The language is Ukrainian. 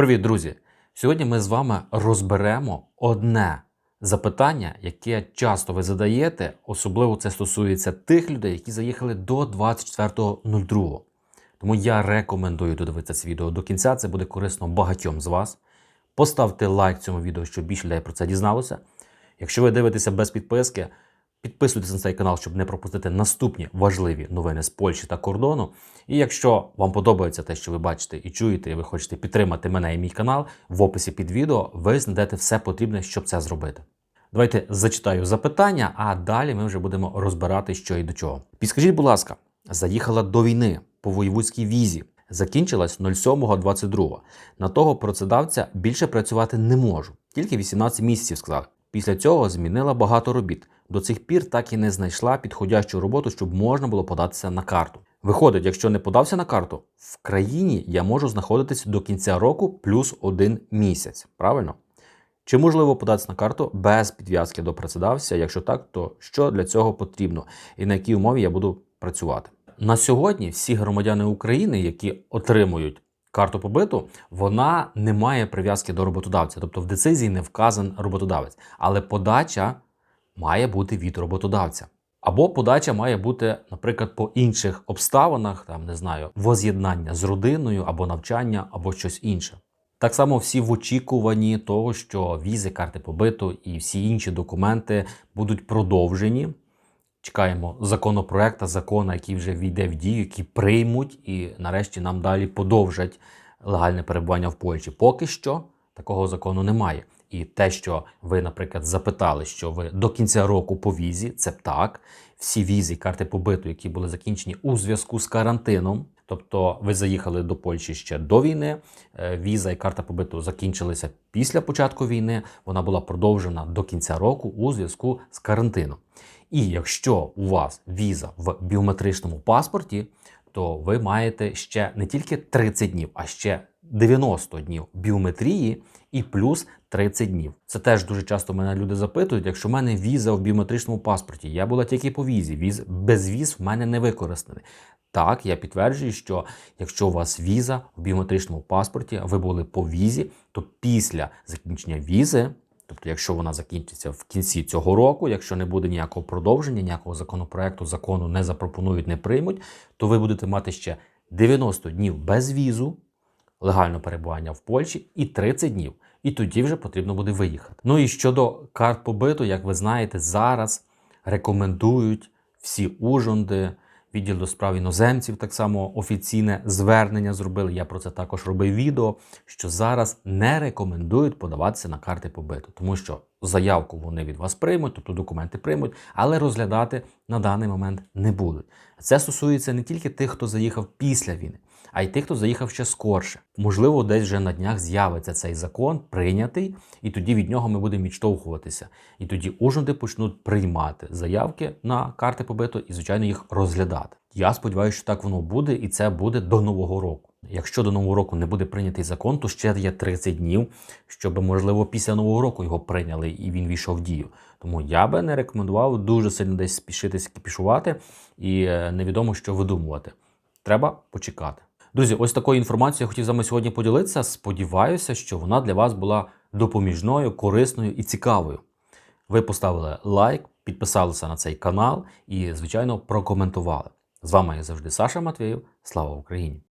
Привіт, друзі! Сьогодні ми з вами розберемо одне запитання, яке часто ви задаєте, особливо це стосується тих людей, які заїхали до 24.02. Тому я рекомендую додивитися це відео до кінця. Це буде корисно багатьом з вас. Поставте лайк цьому відео, щоб більше людей про це дізналося. Якщо ви дивитеся без підписки, підписуйтесь на цей канал, щоб не пропустити наступні важливі новини з Польщі та кордону. І якщо вам подобається те, що ви бачите і чуєте, і ви хочете підтримати мене і мій канал, в описі під відео ви знайдете все потрібне, щоб це зробити. Давайте зачитаю запитання, а далі ми вже будемо розбирати, що і до чого. Підскажіть, будь ласка, заїхала до війни по воєвудській візі. Закінчилась 07.22. На того працедавця більше працювати не можу. Тільки 18 місяців сказали. Після цього змінила багато робіт. До цих пір так і не знайшла підходящу роботу, щоб можна було податися на карту. Виходить, якщо не подався на карту, в країні я можу знаходитися до кінця року плюс один місяць. Правильно? Чи можливо податися на карту без підв'язки до працедавця? Якщо так, то що для цього потрібно і на якій умові я буду працювати? На сьогодні всі громадяни України, які отримують карту побиту, вона не має прив'язки до роботодавця, тобто в децизії не вказан роботодавець, але подача має бути від роботодавця. Або подача має бути, наприклад, по інших обставинах, там не знаю, воз'єднання з родиною або навчання, або щось інше. Так само всі в очікуванні того, що візи, карти побиту і всі інші документи будуть продовжені. Чекаємо законопроекта, закона, який вже війде в дію, які приймуть і нарешті нам далі подовжать легальне перебування в Польщі. Поки що такого закону немає. І те, що ви, наприклад, запитали, що ви до кінця року по візі, це так. Всі візи, карти побиту, які були закінчені у зв'язку з карантином. Тобто ви заїхали до Польщі ще до війни. е, Віза і карта побиту закінчилися після початку війни. Вона була продовжена до кінця року у зв'язку з карантином. І якщо у вас віза в біометричному паспорті, то ви маєте ще не тільки 30 днів, а ще 90 днів біометрії і плюс 30 днів. Це теж дуже часто мене люди запитують, якщо в мене віза в біометричному паспорті, я була тільки по візі, віз без віз в мене не використаний. Так, я підтверджую, що якщо у вас віза в біометричному паспорті, ви були по візі, то після закінчення візи, тобто, якщо вона закінчиться в кінці цього року, якщо не буде ніякого продовження, ніякого законопроекту, закону не запропонують, не приймуть, то ви будете мати ще 90 днів без візу, легального перебування в Польщі і 30 днів. І тоді вже потрібно буде виїхати. Ну і щодо карт побиту, як ви знаєте, зараз рекомендують всі ужонди, відділ до справ іноземців так само офіційне звернення зробили. Я про це також робив відео. Що зараз не рекомендують подаватися на карти побиту, тому що заявку вони від вас приймуть, тобто документи приймуть, але розглядати на даний момент не будуть. Це стосується не тільки тих, хто заїхав після війни, а й тих, хто заїхав ще скорше. Можливо, десь вже на днях з'явиться цей закон прийнятий, і тоді від нього ми будемо відштовхуватися. І тоді ужонди почнуть приймати заявки на карти побиту і, звичайно, їх розглядати. Я сподіваюся, що так воно буде, і це буде до нового року. Якщо до нового року не буде прийнятий закон, то ще є 30 днів, щоб можливо після нового року його прийняли і він війшов в дію. Тому я би не рекомендував дуже сильно десь спішитися кіпішувати і е, невідомо що видумувати. Треба почекати. Друзі, ось такою інформацією я хотів з вами сьогодні поділитися. Сподіваюся, що вона для вас була допоміжною, корисною і цікавою. Ви поставили лайк, підписалися на цей канал і, звичайно, прокоментували. З вами я завжди Саша Матвіїв. Слава Україні!